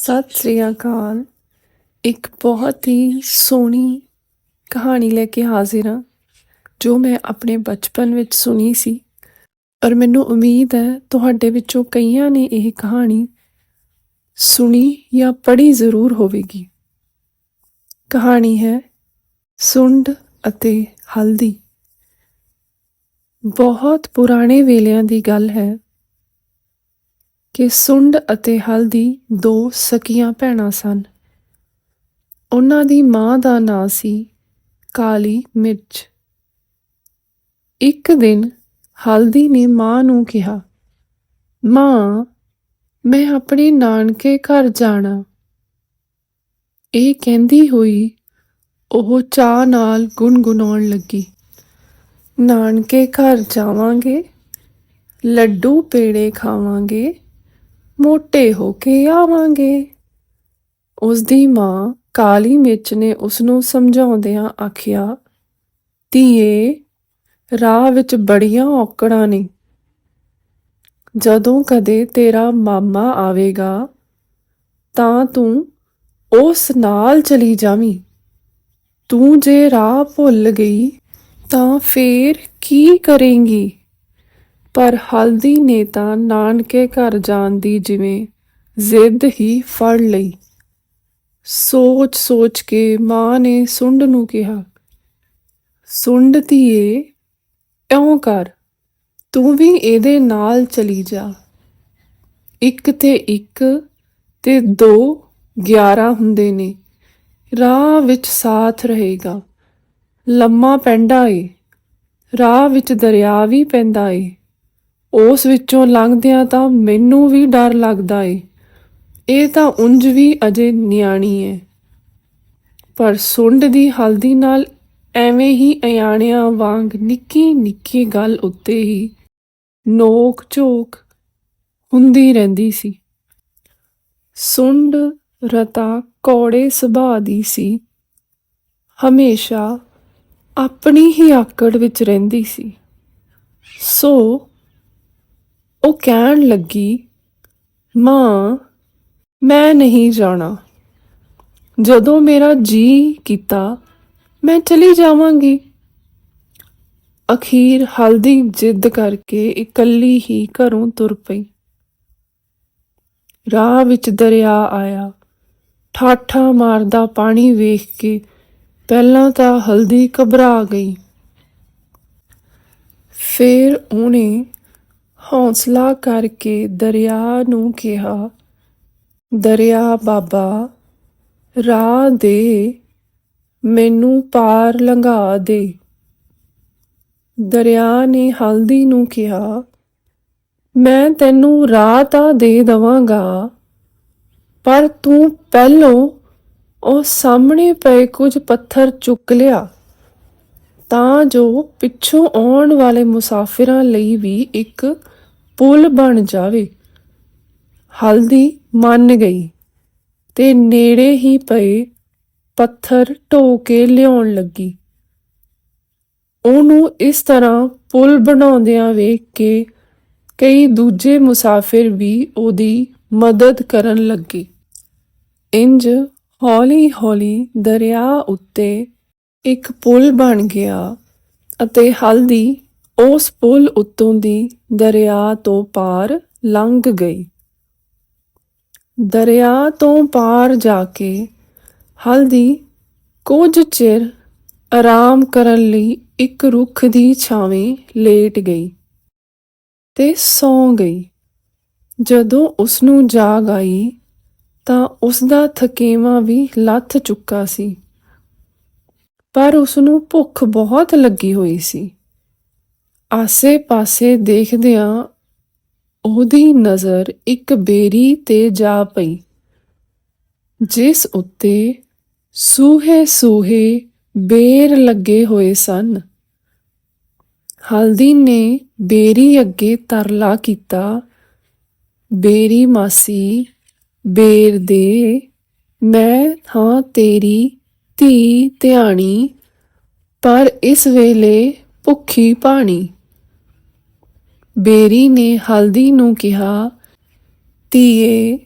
ਸਤਿ ਸ੍ਰੀ ਅਕਾਲ। ਇੱਕ ਬਹੁਤ ਹੀ ਸੋਹਣੀ ਕਹਾਣੀ ਲੈ ਕੇ ਹਾਜ਼ਰ ਹਾਂ, ਜੋ ਮੈਂ ਆਪਣੇ ਬਚਪਨ ਵਿੱਚ ਸੁਣੀ ਸੀ। ਔਰ ਮੈਨੂੰ ਉਮੀਦ ਹੈ ਤੁਹਾਡੇ ਵਿੱਚੋਂ ਕਈਆਂ ਨੇ ਇਹ ਕਹਾਣੀ ਸੁਣੀ ਜਾਂ ਪੜ੍ਹੀ ਜ਼ਰੂਰ ਹੋਵੇਗੀ। ਕਹਾਣੀ ਹੈ ਸੁੰਡ ਅਤੇ ਹਲਦੀ। ਬਹੁਤ ਪੁਰਾਣੇ ਵੇਲਿਆਂ ਦੀ ਗੱਲ ਹੈ ਕਿ ਸੁੰਡ ਅਤੇ ਹਲਦੀ ਦੋ ਸਕੀਆਂ ਭੈਣਾਂ ਸਨ। ਉਹਨਾਂ ਦੀ ਮਾਂ ਦਾ ਨਾਂ ਸੀ ਕਾਲੀ ਮਿਰਚ। ਇੱਕ ਦਿਨ ਹਲਦੀ ਨੇ ਮਾਂ ਨੂੰ ਕਿਹਾ, ਮਾਂ, ਮੈਂ ਆਪਣੇ ਨਾਨਕੇ ਘਰ ਜਾਣਾ। ਇਹ ਕਹਿੰਦੀ ਹੋਈ ਉਹ ਚਾਹ ਨਾਲ ਗੁੰਗੁਣਾਉਣ ਲੱਗੀ, ਨਾਨਕੇ ਘਰ ਜਾਵਾਂਗੇ, ਲੱਡੂ ਪੇੜੇ ਖਾਵਾਂਗੇ ਮੋਟੇ ਹੋ ਕੇ ਆਵਾਂਗੇ। ਉਸ ਦੀ ਮਾਂ ਕਾਲੀ ਮਿਰਚ ਨੇ ਉਸ ਨੂੰ ਸਮਝਾਉਂਦਿਆਂ ਆਖਿਆ, ਧੀਏ, ਰਾਹ ਵਿੱਚ ਬੜੀਆਂ ਔਕੜਾਂ ਨੇ। ਜਦੋਂ ਕਦੇ ਤੇਰਾ ਮਾਮਾ ਆਵੇਗਾ, ਤਾਂ ਤੂੰ ਉਸ ਨਾਲ ਚਲੀ ਜਾਵੀਂ। ਤੂੰ ਜੇ ਰਾਹ ਭੁੱਲ ਗਈ, ਤਾਂ ਫੇਰ ਕੀ ਕਰੇਂਗੀ? ਪਰ ਹਲਦੀ ਨੇ ਤਾਂ ਨਾਨਕੇ ਘਰ ਜਾਣ ਦੀ ਜਿਵੇਂ ਜ਼ਿੱਦ ਹੀ ਫੜ ਲਈ। ਸੋਚ ਸੋਚ ਕੇ ਮਾਂ ਨੇ ਸੁੰਡ ਨੂੰ ਕਿਹਾ, ਸੁੰਡ ਧੀਏ, ਇਉਂ ਕਰ, ਤੂੰ ਵੀ ਇਹਦੇ ਨਾਲ ਚਲੀ ਜਾ। ਇੱਕ ਤੇ ਇੱਕ ਤੇ ਦੋ 11 ਹੁੰਦੇ ਨੇ, ਰਾਹ ਵਿੱਚ ਸਾਥ ਰਹੇਗਾ। ਲੰਮਾ ਪੈਂਡਾ ਏ, ਰਾਹ ਵਿੱਚ ਦਰਿਆ ਵੀ ਪੈਂਦਾ ਏ। ਉਸ ਵਿੱਚੋਂ ਲੰਘਦਿਆਂ ਤਾਂ ਮੈਨੂੰ ਵੀ ਡਰ ਲੱਗਦਾ ਏ। ਇਹ ਤਾਂ ਉਂਝ ਵੀ ਅਜੇ ਨਿਆਣੀ ਏ। ਪਰ ਸੁੰਡ ਦੀ ਹਲਦੀ ਨਾਲ ਐਵੇਂ ਹੀ ਅਯਾਣਿਆਂ ਵਾਂਗ ਨਿੱਕੀ ਨਿੱਕੀ ਗੱਲ ਉੱਤੇ ਹੀ ਨੋਕ ਝੋਕ ਹੁੰਦੀ ਰਹਿੰਦੀ ਸੀ। ਸੁੰਡ ਰਤਾ ਕੌੜੇ ਸੁਭਾਅ ਦੀ ਸੀ। ਹਮੇਸ਼ਾ ਆਪਣੀ ਹੀ ਆਕੜ ਵਿੱਚ ਰਹਿੰਦੀ ਸੀ। ਸੋ ਉਹ ਕਹਿਣ ਲੱਗੀ, ਮਾਂ, ਮੈਂ ਨਹੀਂ ਜਾਣਾ। ਜਦੋਂ ਮੇਰਾ ਜੀ ਕੀਤਾ, ਮੈਂ ਚਲੀ ਜਾਵਾਂਗੀ। ਅਖੀਰ ਹਲਦੀ ਜਿੱਦ ਕਰਕੇ ਇਕੱਲੀ ਹੀ ਘਰੋਂ ਤੁਰ ਪਈ। ਰਾਹ ਵਿੱਚ ਦਰਿਆ ਆਇਆ। ਠਾਠਾ ਮਾਰਦਾ ਪਾਣੀ ਵੇਖ ਕੇ ਪਹਿਲਾਂ ਤਾਂ ਹਲਦੀ ਘਬਰਾ ਗਈ। ਫਿਰ ਉਹਨੇ ਹੌਸਲਾ ਕਰਕੇ ਦਰਿਆ ਨੂੰ ਕਿਹਾ, ਦਰਿਆ ਬਾਬਾ, ਰਾਹ ਦੇ, ਮੈਨੂੰ ਪਾਰ ਲੰਘਾ ਦੇ। ਦਰਿਆ ਨੇ ਹਲਦੀ ਨੂੰ ਕਿਹਾ, ਮੈਂ ਤੈਨੂੰ ਰਾਹ ਤਾਂ ਦੇ ਦਵਾਂਗਾ, ਪਰ ਤੂੰ ਪਹਿਲੋਂ ਉਹ ਸਾਹਮਣੇ ਪਏ ਕੁਝ ਪੱਥਰ ਚੁੱਕ ਲਿਆ, ਤਾਂ ਜੋ ਪਿੱਛੋਂ ਆਉਣ ਵਾਲੇ ਮੁਸਾਫਿਰਾਂ ਲਈ ਵੀ ਇੱਕ ਪੁਲ ਬਣ ਜਾਵੇ। ਹਲਦੀ ਮੰਨ ਗਈ ਤੇ ਨੇੜੇ ਹੀ ਪਏ ਪੱਥਰ ਢੋ ਕੇ ਲਿਆਉਣ ਲੱਗੀ। ਉਹਨੂੰ ਇਸ ਤਰ੍ਹਾਂ ਪੁਲ ਬਣਾਉਂਦਿਆਂ ਵੇਖ ਕੇ ਕਈ ਦੂਜੇ ਮੁਸਾਫਿਰ ਵੀ ਉਹਦੀ ਮਦਦ ਕਰਨ ਲੱਗੇ। ਇੰਜ ਹੌਲੀ-ਹੌਲੀ ਦਰਿਆ ਉੱਤੇ ਇੱਕ ਪੁਲ ਬਣ ਗਿਆ ਅਤੇ ਹਲਦੀ ਉਸ ਪੁਲ ਉੱਤੋਂ ਦੀ ਦਰਿਆ ਤੋਂ ਪਾਰ ਲੰਘ ਗਈ। ਦਰਿਆ ਤੋਂ ਪਾਰ ਜਾ ਕੇ ਹਲਦੀ ਕੁਝ ਚਿਰ ਆਰਾਮ ਕਰਨ ਲਈ ਇੱਕ ਰੁੱਖ ਦੀ ਛਾਵੇਂ ਲੇਟ ਗਈ ਤੇ ਸੌਂ ਗਈ। ਜਦੋਂ ਉਸ ਨੂੰ ਜਾਗ ਆਈ ਤਾਂ ਉਸ ਦਾ ਥਕੇਵਾਂ ਵੀ ਲੱਥ ਚੁੱਕਾ ਸੀ। ਪਰ ਉਸ ਨੂੰ ਭੁੱਖ ਬਹੁਤ ਲੱਗੀ ਹੋਈ ਸੀ। ਆਸੇ-ਪਾਸੇ ਦੇਖਦਿਆਂ ਉਹਦੀ ਨਜ਼ਰ ਇੱਕ ਬੇਰੀ ਤੇ ਜਾ ਪਈ, ਜਿਸ ਉੱਤੇ ਸੂਹੇ ਸੂਹੇ ਬੇਰ ਲੱਗੇ ਹੋਏ ਸਨ। ਹਲਦੀ ਨੇ ਬੇਰੀ ਅੱਗੇ ਤਰਲਾ ਕੀਤਾ, ਬੇਰੀ ਮਾਸੀ, ਬੇਰ ਦੇ, ਮੈਂ ਹਾਂ ਤੇਰੀ ਧੀ ਧਿਆਣੀ, ਪਰ ਇਸ ਵੇਲੇ ਭੁੱਖੀ ਪਾਣੀ ਬੇਰੀ ਨੇ ਹਲਦੀ ਨੂੰ ਕਿਹਾ, ਧੀਏ,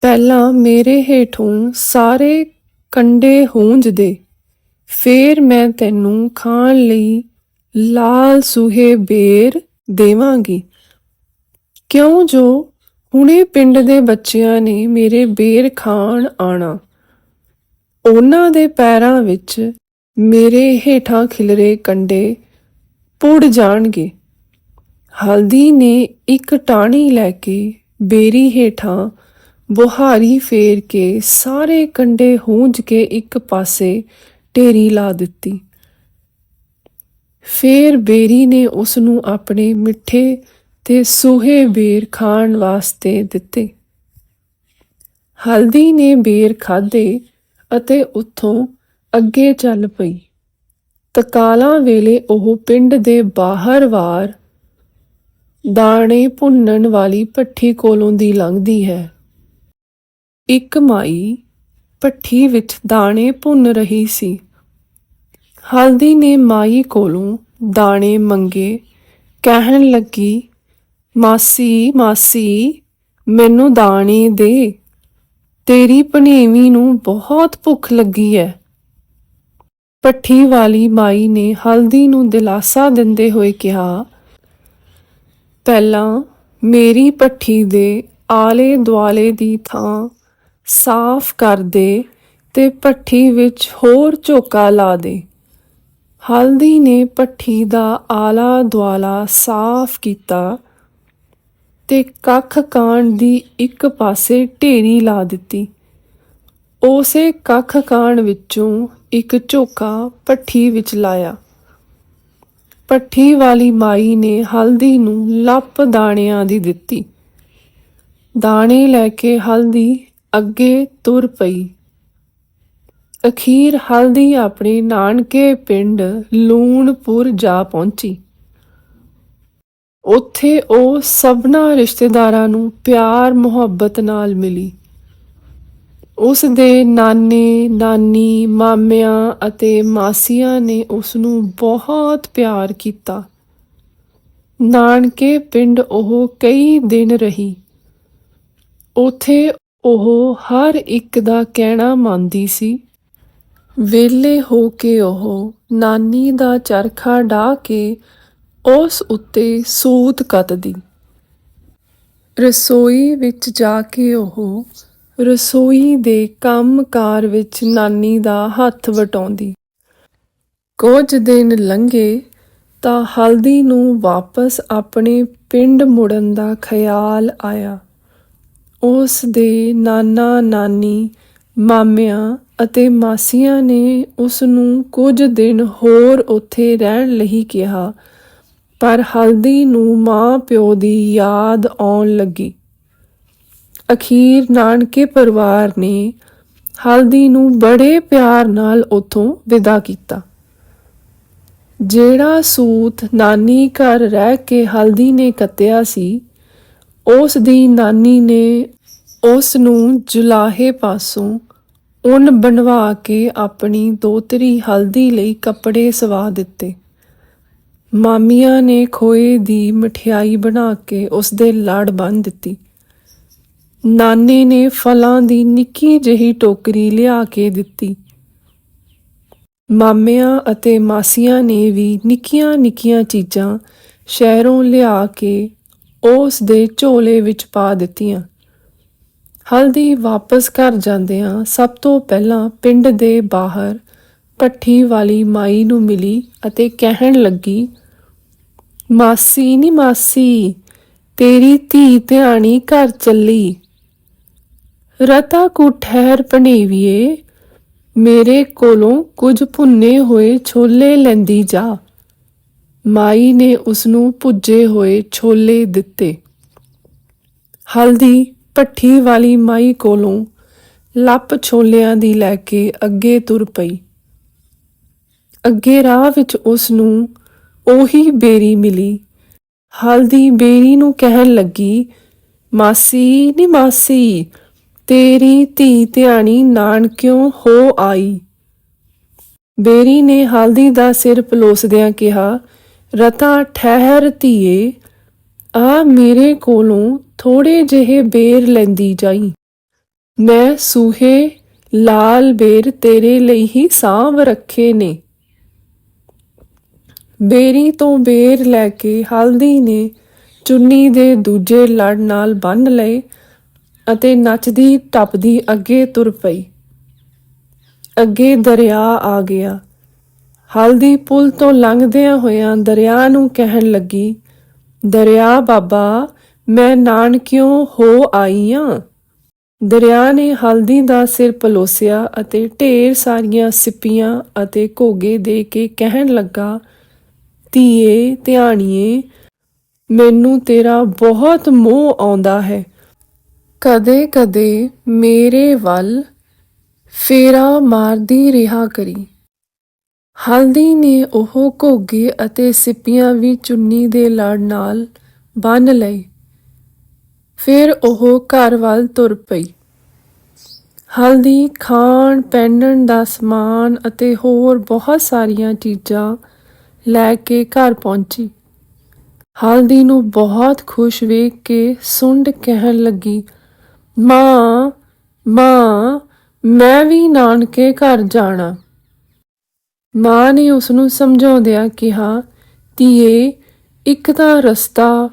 ਪਹਿਲਾਂ ਮੇਰੇ ਹੇਠੋਂ ਸਾਰੇ ਕੰਡੇ ਹੂੰਜ ਦੇ, ਫੇਰ ਮੈਂ ਤੈਨੂੰ ਖਾਣ ਲਈ ਲਾਲ ਸੂਹੇ ਬੇਰ ਦੇਵਾਂਗੀ। ਕਿਉਂ ਜੋ ਹੁਣੇ ਪਿੰਡ ਦੇ ਬੱਚਿਆਂ ਨੇ ਮੇਰੇ ਬੇਰ ਖਾਣ ਆਣਾ? ਉਹਨਾਂ ਦੇ ਪੈਰਾਂ ਵਿੱਚ ਮੇਰੇ ਹੇਠਾਂ ਖਿਲਰੇ ਕੰਡੇ ਪੁੜ ਜਾਣਗੇ। ਹਲਦੀ ਨੇ ਇੱਕ ਟਾਣੀ ਲੈ ਕੇ ਬੇਰੀ ਹੇਠਾਂ ਬੁਹਾਰੀ ਫੇਰ ਕੇ ਸਾਰੇ ਕੰਡੇ ਹੂੰਜ ਕੇ ਇੱਕ ਪਾਸੇ ਢੇਰੀ ਲਾ ਦਿੱਤੀ। ਫੇਰ ਬੇਰੀ ਨੇ ਉਸ ਨੂੰ ਆਪਣੇ ਮਿੱਠੇ ਤੇ ਸੂਹੇ ਬੇਰ ਖਾਣ ਵਾਸਤੇ ਦਿੱਤੇ। ਹਲਦੀ ਨੇ ਬੇਰ ਖਾਦੇ ਅਤੇ ਉੱਥੋਂ ਅੱਗੇ ਚੱਲ ਪਈ। ਤਕਾਲਾਂ ਵੇਲੇ ਉਹ ਪਿੰਡ ਦੇ ਬਾਹਰ ਵਾਰ ਦਾਣੇ ਭੁੰਨਣ ਵਾਲੀ ਭੱਠੀ ਕੋਲੋਂ ਦੀ ਲੰਘਦੀ ਹੈ। ਇੱਕ ਮਾਈ ਭੱਠੀ ਵਿੱਚ ਦਾਣੇ ਭੁੰਨ ਰਹੀ ਸੀ। ਹਲਦੀ ਨੇ ਮਾਈ ਕੋਲੋਂ ਦਾਣੇ ਮੰਗੇ। ਕਹਿਣ ਲੱਗੀ, ਮਾਸੀ ਮਾਸੀ, ਮੈਨੂੰ ਦਾਣੇ ਦੇ। ਤੇਰੀ ਭਣੇਵੀਂ ਨੂੰ ਬਹੁਤ ਭੁੱਖ ਲੱਗੀ ਹੈ। ਭੱਠੀ ਵਾਲੀ ਮਾਈ ਨੇ ਹਲਦੀ ਨੂੰ ਦਿਲਾਸਾ ਦਿੰਦੇ ਹੋਏ ਕਿਹਾ ਪਹਿਲਾਂ ਮੇਰੀ ਭੱਠੀ ਦੇ ਆਲੇ ਦੁਆਲੇ ਦੀ ਥਾਂ ਸਾਫ਼ ਕਰ ਦੇ ਤੇ ਭੱਠੀ ਵਿੱਚ ਹੋਰ ਝੋਕਾ ਲਾ ਦੇ। ਹਲਦੀ ਨੇ ਭੱਠੀ ਦਾ ਆਲਾ ਦੁਆਲਾ ਸਾਫ਼ ਕੀਤਾ ਤੇ ਕੱਖ ਕਾਣ ਦੀ ਇੱਕ ਪਾਸੇ ਢੇਰੀ ਲਾ ਦਿੱਤੀ। ਉਸੇ ਕੱਖ ਕਾਣ ਵਿੱਚੋਂ ਇੱਕ ਝੋਕਾ ਭੱਠੀ ਵਿੱਚ ਲਾਇਆ। ਭੱਠੀ ਵਾਲੀ ਮਾਈ ਨੇ ਹਲਦੀ ਨੂੰ ਲੱਪ ਦਾਣਿਆਂ ਦੀ ਦਿੱਤੀ। ਦਾਣੇ ਲੈ ਕੇ ਹਲਦੀ ਅੱਗੇ ਤੁਰ ਪਈ। ਅਖੀਰ ਹਲਦੀ ਆਪਣੇ ਨਾਨਕੇ ਪਿੰਡ ਲੂਣਪੁਰ ਜਾ ਪਹੁੰਚੀ। ਉੱਥੇ ਉਹ ਸਭਨਾ ਰਿਸ਼ਤੇਦਾਰਾਂ ਨੂੰ ਪਿਆਰ ਮੁਹੱਬਤ ਨਾਲ ਮਿਲੀ। ਉਸ ਦੇ ਨਾਨੇ, ਨਾਨੀ, ਮਾਮਿਆਂ ਅਤੇ ਮਾਸੀਆਂ ਨੇ ਉਸ ਨੂੰ ਬਹੁਤ ਪਿਆਰ ਕੀਤਾ। ਨਾਨਕੇ ਪਿੰਡ ਉਹ ਕਈ ਦਿਨ ਰਹੀ। ਉਥੇ ਉਹ ਹਰ ਇੱਕ ਦਾ ਕਹਿਣਾ ਮੰਨਦੀ ਸੀ। ਵੇਲੇ ਹੋ ਕੇ ਉਹ ਨਾਨੀ ਦਾ ਚਰਖਾ ਢਾ ਕੇ ਉਸ ਉੱਤੇ ਸੂਤ ਕੱਤਦੀ। ਰਸੋਈ ਵਿੱਚ ਜਾ ਕੇ ਉਹ ਰਸੋਈ ਦੇ ਕੰਮ ਕਾਰ ਵਿੱਚ ਨਾਨੀ ਦਾ ਹੱਥ ਵਟਾਉਂਦੀ। ਕੁਝ ਦਿਨ ਲੰਘੇ ਤਾਂ ਹਲਦੀ ਨੂੰ ਵਾਪਸ ਆਪਣੇ ਪਿੰਡ ਮੁੜਨ ਦਾ ਖਿਆਲ ਆਇਆ। ਉਸ ਦੇ ਨਾਨਾ ਨਾਨੀ, ਮਾਮਿਆਂ ਅਤੇ ਮਾਸੀਆਂ ਨੇ ਉਸ ਨੂੰ ਕੁਝ ਦਿਨ ਹੋਰ ਉੱਥੇ ਰਹਿਣ ਲਈ ਕਿਹਾ, ਪਰ ਹਲਦੀ ਨੂੰ ਮਾਂ ਪਿਓ ਦੀ ਯਾਦ ਆਉਣ ਲੱਗੀ। ਅਖੀਰ ਨਾਨਕੇ ਪਰਿਵਾਰ ਨੇ ਹਲਦੀ ਨੂੰ ਬੜੇ ਪਿਆਰ ਨਾਲ ਉੱਥੋਂ ਵਿਦਾ ਕੀਤਾ। ਜਿਹੜਾ ਸੂਤ ਨਾਨੀ ਘਰ ਰਹਿ ਕੇ ਹਲਦੀ ਨੇ ਕੱਤਿਆ ਸੀ, ਉਸ ਦੀ ਨਾਨੀ ਨੇ ਉਸ ਨੂੰ ਜੁਲਾਹੇ ਪਾਸੋਂ ਉਨ ਬਣਵਾ ਕੇ ਆਪਣੀ ਦੋਤਰੀ ਹਲਦੀ ਲਈ ਕੱਪੜੇ ਸਵਾ ਦਿੱਤੇ। ਮਾਮੀਆਂ ਨੇ ਖੋਏ ਦੀ ਮਠਿਆਈ ਬਣਾ ਕੇ ਉਸ ਦੇ ਲੜ ਬੰਨ ਦਿੱਤੀ। ਨਾਨੇ ਨੇ ਫਲਾਂ ਦੀ ਨਿੱਕੀ ਜਿਹੀ ਟੋਕਰੀ ਲਿਆ ਕੇ ਦਿੱਤੀ। ਮਾਮਿਆਂ ਅਤੇ ਮਾਸੀਆਂ ਨੇ ਵੀ ਨਿੱਕੀਆਂ ਨਿੱਕੀਆਂ ਚੀਜ਼ਾਂ ਸ਼ਹਿਰੋਂ ਲਿਆ ਕੇ ਉਸ ਦੇ ਝੋਲੇ ਵਿੱਚ ਪਾ ਦਿੱਤੀਆਂ। ਹਲਦੀ ਵਾਪਸ ਘਰ ਜਾਂਦਿਆਂ ਸਭ ਤੋਂ ਪਹਿਲਾਂ ਪਿੰਡ ਦੇ ਬਾਹਰ ਪੱਠੀ ਵਾਲੀ ਮਾਈ ਨੂੰ ਮਿਲੀ ਅਤੇ ਕਹਿਣ ਲੱਗੀ, ਮਾਸੀ ਨੀ ਮਾਸੀ, ਤੇਰੀ ਧੀ ਧਿਆਣੀ ਘਰ ਚੱਲੀ। ਰਤਾ ਕੋ ਠਹਿਰ ਪਣੇਵੀਏ, ਮੇਰੇ ਕੋਲੋਂ ਕੁਝ ਭੁੰਨੇ ਹੋਏ ਛੋਲੇ ਲੈਂਦੀ ਜਾ। ਮਾਈ ਨੇ ਉਸ ਨੂੰ ਭੁੱਜੇ ਹੋਏ ਛੋਲੇ ਦਿੱਤੇ। ਹਲਦੀ ਭੱਠੀ ਵਾਲੀ ਮਾਈ ਕੋਲੋਂ ਲੱਪ ਛੋਲਿਆਂ ਦੀ ਲੈ ਕੇ ਅੱਗੇ ਤੁਰ ਪਈ। ਅੱਗੇ ਰਾਹ ਵਿੱਚ ਉਸ ਨੂੰ ਉਹੀ ਬੇਰੀ ਮਿਲੀ। ਹਲਦੀ ਬੇਰੀ ਨੂੰ ਕਹਿਣ ਲੱਗੀ, ਮਾਸੀ, ਨੀ ਮਾਸੀ ਤੇਰੀ ਧੀ ਧਿਆਣੀ ਨਾਨਕਿਉਂ ਹੋ ਆਈ। ਬੇਰੀ ਨੇ ਹਲਦੀ ਦਾ ਸਿਰ ਪਲੋਸਦਿਆਂ ਕਿਹਾ, ਰਤਾ ਠਹਿਰ ਧੀਏ, ਆ ਮੇਰੇ ਕੋਲੋਂ ਥੋੜੇ ਜਿਹੇ ਬੇਰ ਲੈਂਦੀ ਜਾਈ। ਮੈਂ ਸੂਹੇ ਲਾਲ ਬੇਰ ਤੇਰੇ ਲਈ ਹੀ ਸਾਂਭ ਰੱਖੇ ਨੇ ਬੇਰੀ ਤੋਂ ਬੇਰ ਲੈ ਕੇ ਹਲਦੀ ਨੇ ਚੁੰਨੀ ਦੇ ਦੂਜੇ ਲੜ ਨਾਲ ਬੰਨ ਲਏ। ਅਤੇ ਨੱਚਦੀ ਟੱਪਦੀ ਅੱਗੇ ਤੁਰ ਪਈ। ਅੱਗੇ ਦਰਿਆ ਆ ਗਿਆ। ਹਲਦੀ ਪੁਲ ਤੋਂ ਲੰਘਦਿਆਂ ਹੋਇਆਂ ਦਰਿਆ ਨੂੰ ਕਹਿਣ ਲੱਗੀ, ਦਰਿਆ ਬਾਬਾ, ਮੈਂ ਨਾਨਕਿਉਂ ਹੋ ਆਈ ਆਂ। ਦਰਿਆ ਨੇ ਹਲਦੀ ਦਾ ਸਿਰ ਪਲੋਸਿਆ ਅਤੇ ਢੇਰ ਸਾਰੀਆਂ ਸਿੱਪੀਆਂ ਅਤੇ ਘੋਗੇ ਦੇ ਕੇ ਕਹਿਣ ਲੱਗਾ, ਧੀਏ, ਧਿਆਣੀਏ, ਮੈਨੂੰ ਤੇਰਾ ਬਹੁਤ ਮੋਹ ਆਉਂਦਾ ਹੈ। ਕਦੇ ਕਦੇ ਮੇਰੇ ਵੱਲ ਫੇਰਾ ਮਾਰਦੀ ਰਿਹਾ ਕਰੀ। ਹਲਦੀ ਨੇ ਉਹ ਘੋਗੇ ਅਤੇ ਸਿੱਪੀਆਂ ਵੀ ਚੁੰਨੀ ਦੇ ਲੜ ਨਾਲ ਬੰਨ੍ਹ ਲਏ। ਫਿਰ ਉਹ ਘਰ ਵੱਲ ਤੁਰ ਪਈ। ਹਲਦੀ ਖਾਣ ਪਹਿਨਣ ਦਾ ਸਮਾਨ ਅਤੇ ਹੋਰ ਬਹੁਤ ਸਾਰੀਆਂ ਚੀਜ਼ਾਂ ਲੈ ਕੇ ਘਰ ਪਹੁੰਚੀ। ਹਲਦੀ ਨੂੰ ਬਹੁਤ ਖੁਸ਼ ਵੇਖ ਕੇ ਸੁੰਡ ਕਹਿਣ ਲੱਗੀ ਮਾਂ ਮਾਂ, ਮੈਂ ਵੀ ਨਾਨਕੇ ਘਰ ਜਾਣਾ। ਮਾਂ ਨੇ ਉਸ ਨੂੰ ਸਮਝਾਉਂਦਿਆਂ ਕਿਹਾ, ਧੀਏ, ਇੱਕ ਤਾਂ ਰਸਤਾ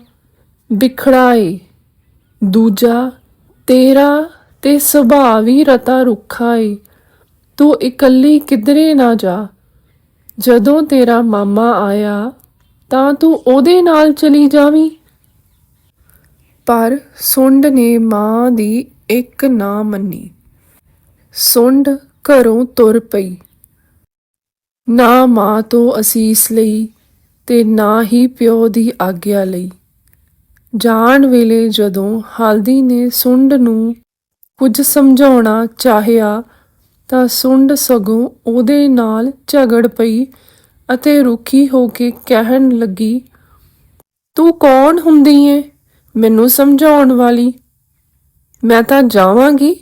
ਵਿਖੜਾ ਏ ਦੂਜਾ ਤੇਰਾ ਤੇ ਸੁਭਾਅ ਵੀ ਰਤਾ ਰੁੱਖਾ ਏ ਤੂੰ ਇਕੱਲੀ ਕਿਧਰੇ ਨਾ ਜਾ। ਜਦੋਂ ਤੇਰਾ ਮਾਮਾ ਆਇਆ, ਤਾਂ ਤੂੰ ਉਹਦੇ ਨਾਲ ਚਲੀ ਜਾਵੀਂ। ਪਰ ਸੁੰਡ ਨੇ ਮਾਂ ਦੀ ਇੱਕ ਨਾ ਮੰਨੀ। ਸੁੰਡ ਘਰੋਂ ਤੁਰ ਪਈ। ਨਾ ਮਾਂ ਤੋਂ ਅਸੀਸ ਲਈ ਤੇ ਨਾ ਹੀ ਪਿਓ ਦੀ ਆਗਿਆ ਲਈ। ਜਾਣ ਵੇਲੇ ਜਦੋਂ ਹਲਦੀ ਨੇ ਸੁੰਡ ਨੂੰ ਕੁਝ ਸਮਝਾਉਣਾ ਚਾਹਿਆ ਤਾਂ ਸੁੰਡ ਸਗੋਂ ਉਹਦੇ ਨਾਲ ਝਗੜ ਪਈ ਅਤੇ ਰੁੱਖੀ ਹੋ ਕੇ ਕਹਿਣ ਲੱਗੀ, ਤੂੰ ਕੌਣ ਹੁੰਦੀ ਏ? ਮੈਨੂੰ ਸਮਝਾਉਣ ਵਾਲੀ। ਮੈਂ ਤਾਂ ਜਾਵਾਂਗੀ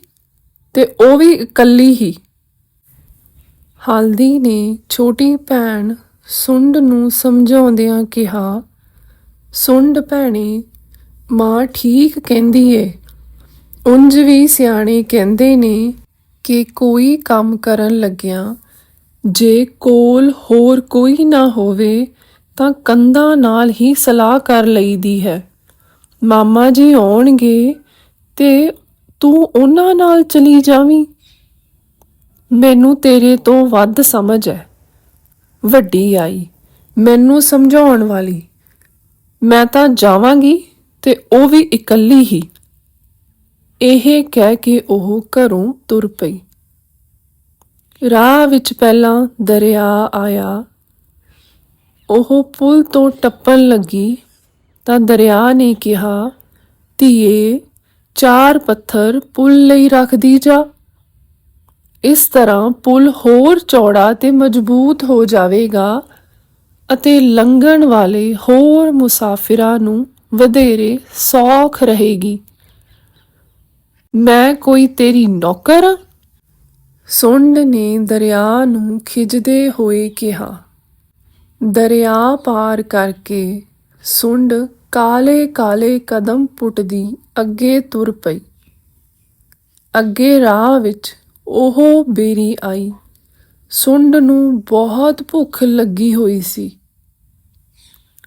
ਤੇ ਉਹ ਵੀ ਇਕੱਲੀ ਹੀ। ਹਲਦੀ ਨੇ ਛੋਟੀ ਭੈਣ ਸੁੰਡ ਨੂੰ ਸਮਝਾਉਂਦਿਆਂ ਕਿਹਾ, ਸੁੰਡ ਭੈਣੇ, ਮਾਂ ਠੀਕ ਕਹਿੰਦੀ ਏ। ਉਂਝ ਵੀ ਸਿਆਣੇ ਕਹਿੰਦੇ ਨੇ ਕਿ ਕੋਈ ਕੰਮ ਕਰਨ ਲੱਗਿਆਂ, ਜੇ ਕੋਲ ਹੋਰ ਕੋਈ ਨਾ ਹੋਵੇ ਤਾਂ ਕੰਧਾਂ ਨਾਲ ਹੀ ਸਲਾਹ ਕਰ ਲਈਦੀ ਹੈ। ਮਾਮਾ ਜੀ ਆਉਣਗੇ ਤੇ ਤੂੰ ਉਹਨਾਂ ਨਾਲ ਚਲੀ ਜਾਵੀਂ। ਮੈਨੂੰ ਤੇਰੇ ਤੋਂ ਵੱਧ ਸਮਝ ਹੈ ਵੱਡੀ ਆਈ, ਮੈਨੂੰ ਸਮਝਾਉਣ ਵਾਲੀ। ਮੈਂ ਤਾਂ ਜਾਵਾਂਗੀ ਤੇ ਉਹ ਵੀ ਇਕੱਲੀ ਹੀ। ਇਹ ਕਹਿ ਕੇ ਉਹ ਘਰੋਂ ਤੁਰ ਪਈ। ਰਾਹ ਵਿੱਚ ਪਹਿਲਾਂ ਦਰਿਆ ਆਇਆ। ਉਹ ਪੁਲ ਤੋਂ ਟੱਪਣ ਲੱਗੀ। ਤਾਂ ਦਰਿਆ ਨੇ ਕਿਹਾ, ਧੀਏ, ਚਾਰ ਪੱਥਰ ਪੁਲ ਲਈ ਰੱਖਦੀ ਜਾ। ਇਸ ਤਰ੍ਹਾਂ ਪੁਲ ਹੋਰ ਚੌੜਾ ਤੇ ਮਜ਼ਬੂਤ ਹੋ ਜਾਵੇਗਾ ਅਤੇ ਲੰਘਣ ਵਾਲੇ ਹੋਰ ਮੁਸਾਫਿਰਾਂ ਨੂੰ ਵਧੇਰੇ ਸੌਖ ਰਹੇਗੀ। ਮੈਂ ਕੋਈ ਤੇਰੀ ਨੌਕਰ? ਸੁੰਡ ਨੇ ਦਰਿਆ ਨੂੰ ਖਿੱਚਦੇ ਹੋਏ ਕਿਹਾ। ਦਰਿਆ ਪਾਰ ਕਰਕੇ ਸੁੰਡ ਕਾਲੇ ਕਾਲੇ ਕਦਮ ਪੁੱਟਦੀ ਅੱਗੇ ਤੁਰ ਪਈ। ਅੱਗੇ ਰਾਹ ਵਿੱਚ ਉਹ ਬੇਰੀ ਆਈ। ਸੁੰਡ ਨੂੰ ਬਹੁਤ ਭੁੱਖ ਲੱਗੀ ਹੋਈ ਸੀ।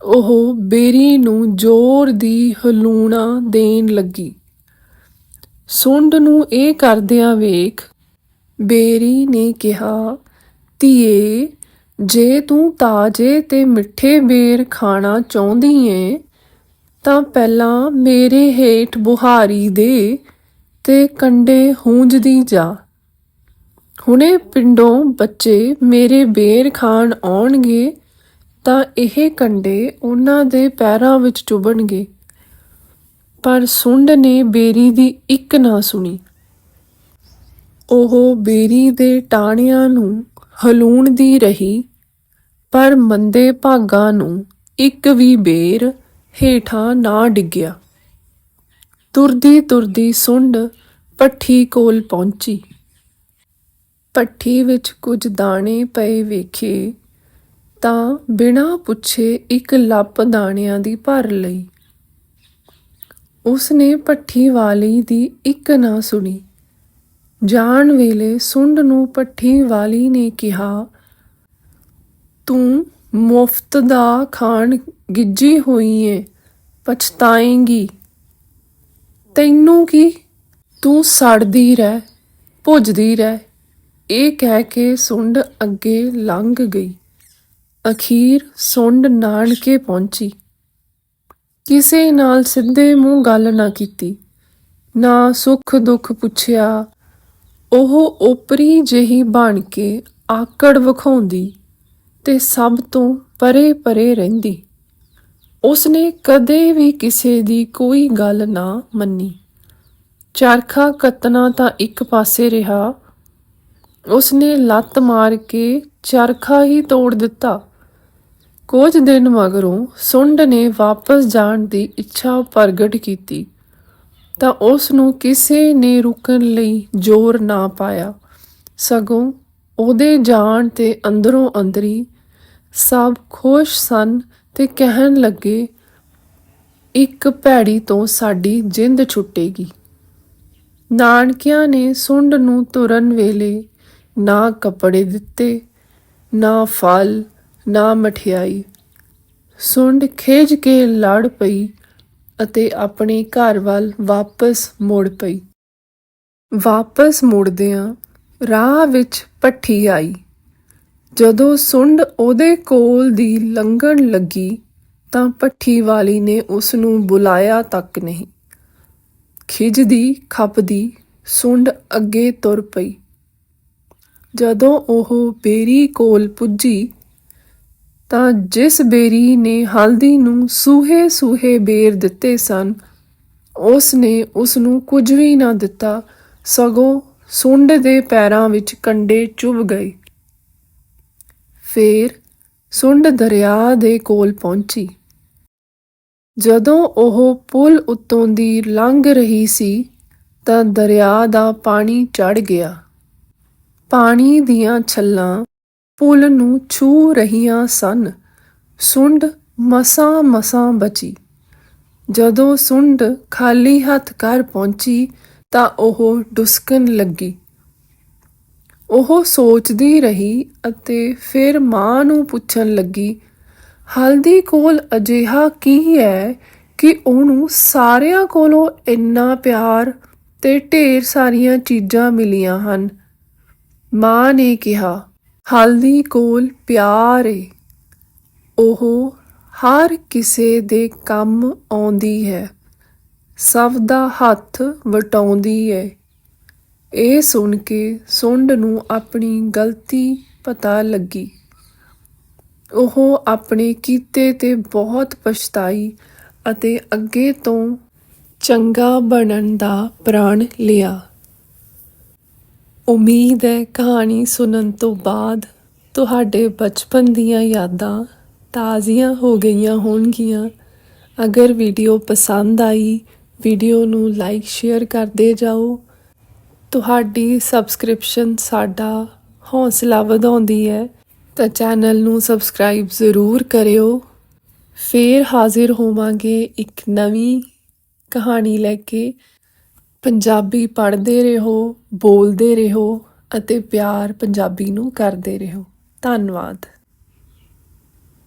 ਉਹ ਬੇਰੀ ਨੂੰ ਜ਼ੋਰ ਦੀ ਹਲੂਣਾ ਦੇਣ ਲੱਗੀ। ਸੁੰਡ ਨੂੰ ਇਹ ਕਰਦਿਆਂ ਵੇਖ ਬੇਰੀ ਨੇ ਕਿਹਾ, ਧੀਏ ਜੇ ਤੂੰ ਤਾਜੇ ਤੇ ਮਿੱਠੇ ਬੇਰ ਖਾਣਾ ਚਾਹੁੰਦੀ ਏ, ਤਾਂ ਪਹਿਲਾਂ ਮੇਰੇ ਹੇਠ ਬੁਹਾਰੀ ਦੇ ਤੇ ਕੰਡੇ ਹੂੰਜਦੀ ਜਾ। ਹੁਣੇ ਪਿੰਡੋਂ ਬੱਚੇ ਮੇਰੇ ਬੇਰ ਖਾਣ ਆਉਣਗੇ, ਤਾਂ ਇਹ ਕੰਡੇ ਉਹਨਾਂ ਦੇ ਪੈਰਾਂ ਵਿੱਚ ਚੁਭਣਗੇ ਪਰ ਸੁੰਡ ਨੇ ਬੇਰੀ ਦੀ ਇੱਕ ਨਾ ਸੁਣੀ। ਉਹ ਬੇਰੀ ਦੇ ਟਾਣਿਆਂ ਨੂੰ ਹਲੂਣਦੀ ਰਹੀ। ਪਰ ਮੰਦੇ ਭਾਗਾਂ ਨੂੰ ਇੱਕ ਵੀ ਬੇਰ ਹੇਠਾਂ ਨਾ ਡਿੱਗਿਆ। ਤੁਰਦੀ ਤੁਰਦੀ ਸੁੰਡ ਪੱਠੀ ਕੋਲ ਪਹੁੰਚੀ। ਪੱਠੀ ਵਿੱਚ ਕੁਝ ਦਾਣੇ ਪਏ ਵੇਖੇ ਤਾਂ ਬਿਨਾਂ ਪੁੱਛੇ ਇੱਕ ਲੱਪ ਦਾਣਿਆਂ ਦੀ ਭਰ ਲਈ। ਉਸਨੇ ਪੱਠੀ ਵਾਲੀ ਦੀ ਇੱਕ ਨਾ ਸੁਣੀ। ਜਾਣ ਵੇਲੇ ਸੁੰਡ ਨੂੰ ਪੱਠੀ ਵਾਲੀ ਨੇ ਕਿਹਾ ਤੂੰ ਮੁਫਤ ਦਾ ਖਾਣ ਗਿੱਜੀ ਹੋਈ ਏ, ਪਛਤਾਏਂਗੀ। ਤੈਨੂੰ ਕੀ? ਤੂੰ ਸੜਦੀ ਰਹਿ, ਭੁੱਜਦੀ ਰਹਿ। ਇਹ ਕਹਿ ਕੇ ਸੁੰਡ ਅੱਗੇ ਲੰਘ ਗਈ। ਅਖੀਰ ਸੁੰਡ ਨਾਨਕੇ ਪਹੁੰਚੀ। ਕਿਸੇ ਨਾਲ ਸਿੱਧੇ ਮੂੰਹ ਗੱਲ ਨਾ ਕੀਤੀ। ਨਾ ਸੁੱਖ ਦੁੱਖ ਪੁੱਛਿਆ। ਉਹ ਓਪਰੀ ਜਿਹੀ ਬਣ ਕੇ ਆਕੜ ਵਿਖਾਉਂਦੀ। ਤੇ ਸਭ ਤੋਂ ਪਰੇ ਪਰੇ ਰਹਿੰਦੀ। ਉਸਨੇ ਕਦੇ ਵੀ ਕਿਸੇ ਦੀ ਕੋਈ ਗੱਲ ਨਾ ਮੰਨੀ। ਚਰਖਾ ਕੱਤਣਾ ਤਾਂ ਇੱਕ ਪਾਸੇ ਰਿਹਾ। ਉਸਨੇ ਲੱਤ ਮਾਰ ਕੇ ਚਰਖਾ ਹੀ ਤੋੜ ਦਿੱਤਾ। ਕੁਝ ਦਿਨ ਮਗਰੋਂ ਸੁੰਡ ਨੇ ਵਾਪਸ ਜਾਣ ਦੀ ਇੱਛਾ ਪ੍ਰਗਟ ਕੀਤੀ। ਤਾਂ ਉਸ ਨੂੰ ਕਿਸੇ ਨੇ ਰੁਕਣ ਲਈ ਜ਼ੋਰ ਨਾ ਪਾਇਆ। ਸਗੋਂ ਉਹਦੇ ਜਾਣ ਤੇ ਅੰਦਰੋਂ ਅੰਦਰੀ ਸਭ ਖੁਸ਼ ਸਨ ਤੇ ਕਹਿਣ ਲੱਗੇ, ਇੱਕ ਭੈੜੀ ਤੋਂ ਸਾਡੀ ਜਿੰਦ ਛੁੱਟੇਗੀ। ਨਾਨਕਿਆਂ ਨੇ ਸੁੰਡ ਨੂੰ ਤੁਰਨ ਵੇਲੇ ਨਾ ਕੱਪੜੇ ਦਿੱਤੇ, ਨਾ ਫਲ, ਨਾ ਮਠਿਆਈ। ਸੁੰਡ ਖੇਜ ਕੇ ਲੜ ਪਈ ਅਤੇ ਆਪਣੇ ਘਰ ਵੱਲ ਵਾਪਸ ਮੁੜ ਪਈ। ਵਾਪਸ ਮੁੜਦਿਆਂ ਰਾਹ ਵਿੱਚ ਪੱਠੀ ਆਈ। ਜਦੋਂ ਸੁੰਡ ਉਹਦੇ ਕੋਲ ਦੀ ਲੰਘਣ ਲੱਗੀ ਤਾਂ ਪੱਠੀ ਵਾਲੀ ਨੇ ਉਸ ਨੂੰ ਬੁਲਾਇਆ ਤੱਕ ਨਹੀਂ। ਖਿਜਦੀ ਖੱਪਦੀ, ਸੁੰਡ ਅੱਗੇ ਤੁਰ ਪਈ। ਜਦੋਂ ਉਹ ਬੇਰੀ ਕੋਲ ਪੁੱਜੀ ਤਾਂ ਜਿਸ ਬੇਰੀ ਨੇ ਹਲਦੀ ਨੂੰ ਸੂਹੇ ਸੂਹੇ ਬੇਰ ਦਿੱਤੇ ਸਨ ਉਸ ਨੇ ਉਸ ਨੂੰ ਕੁਝ ਵੀ ਨਾ ਦਿੱਤਾ, ਸਗੋਂ ਸੁੰਡ ਦੇ ਪੈਰਾਂ ਵਿੱਚ ਕੰਡੇ ਚੁਭ ਗਏ। ਫੇਰ ਸੁੰਡ ਦਰਿਆ ਦੇ ਕੋਲ ਪਹੁੰਚੀ। ਜਦੋਂ ਉਹ ਪੁਲ ਉੱਤੋਂ ਦੀ ਲੰਘ ਰਹੀ ਸੀ, ਤਾਂ ਦਰਿਆ ਦਾ ਪਾਣੀ ਚੜ ਗਿਆ। ਪਾਣੀ ਦੀਆਂ ਛੱਲਾਂ ਪੁਲ ਨੂੰ ਛੂ ਰਹੀਆਂ ਸਨ। ਸੁੰਡ ਮਸਾਂ ਮਸਾਂ ਬਚੀ। ਜਦੋਂ ਸੁੰਡ ਖਾਲੀ ਹੱਥ ਘਰ ਪਹੁੰਚੀ, ਤਾਂ ਉਹ ਡੁਸਕਣ ਲੱਗੀ। ਉਹ ਸੋਚਦੀ ਰਹੀ ਅਤੇ ਫਿਰ ਮਾਂ ਨੂੰ ਪੁੱਛਣ ਲੱਗੀ, ਹਲਦੀ ਕੋਲ ਅਜਿਹਾ ਕੀ ਹੈ ਕਿ ਉਹਨੂੰ ਸਾਰਿਆਂ ਕੋਲੋਂ ਇੰਨਾ ਪਿਆਰ ਤੇ ਢੇਰ ਸਾਰੀਆਂ ਚੀਜ਼ਾਂ ਮਿਲੀਆਂ ਹਨ? ਮਾਂ ਨੇ ਕਿਹਾ, ਹਲਦੀ ਕੋਲ ਪਿਆਰ ਏ। ਉਹ ਹਰ ਕਿਸੇ ਦੇ ਕੰਮ ਆਉਂਦੀ ਹੈ। ਸਭ ਦਾ ਹੱਥ ਵਟਾਉਂਦੀ ਹੈ। ਇਹ ਸੁਣ ਕੇ ਸੁੰਡ ਨੂੰ ਆਪਣੀ ਗਲਤੀ ਪਤਾ ਲੱਗੀ। ਉਹ ਆਪਣੇ ਕੀਤੇ ਤੇ ਬਹੁਤ ਪਛਤਾਈ ਅਤੇ ਅੱਗੇ ਤੋਂ ਚੰਗਾ ਬਣਨ ਦਾ ਪ੍ਰਣ ਲਿਆ। ਉਮੀਦ ਹੈ ਕਹਾਣੀ ਸੁਣਨ ਤੋਂ ਬਾਅਦ ਤੁਹਾਡੇ ਬਚਪਨ ਦੀਆਂ ਯਾਦਾਂ ਤਾਜ਼ੀਆਂ ਹੋ ਗਈਆਂ ਹੋਣਗੀਆਂ। ਅਗਰ ਵੀਡੀਓ ਪਸੰਦ ਆਈ, ਵੀਡੀਓ ਨੂੰ ਲਾਈਕ, ਸ਼ੇਅਰ ਕਰਦੇ ਜਾਓ। ਤੁਹਾਡੀ ਸਬਸਕ੍ਰਿਪਸ਼ਨ ਸਾਡਾ ਹੌਸਲਾ ਵਧਾਉਂਦੀ ਹੈ, ਤਾਂ ਚੈਨਲ ਨੂੰ ਸਬਸਕ੍ਰਾਈਬ ਜ਼ਰੂਰ ਕਰਿਓ। ਫੇਰ ਹਾਜ਼ਰ ਹੋਵਾਂਗੇ ਇੱਕ ਨਵੀਂ ਕਹਾਣੀ ਲੈ ਕੇ। ਪੰਜਾਬੀ ਪੜ੍ਹਦੇ ਰਹੋ, ਬੋਲਦੇ ਰਹੋ ਅਤੇ ਪਿਆਰ ਪੰਜਾਬੀ ਨੂੰ ਕਰਦੇ ਰਹੋ। ਧੰਨਵਾਦ।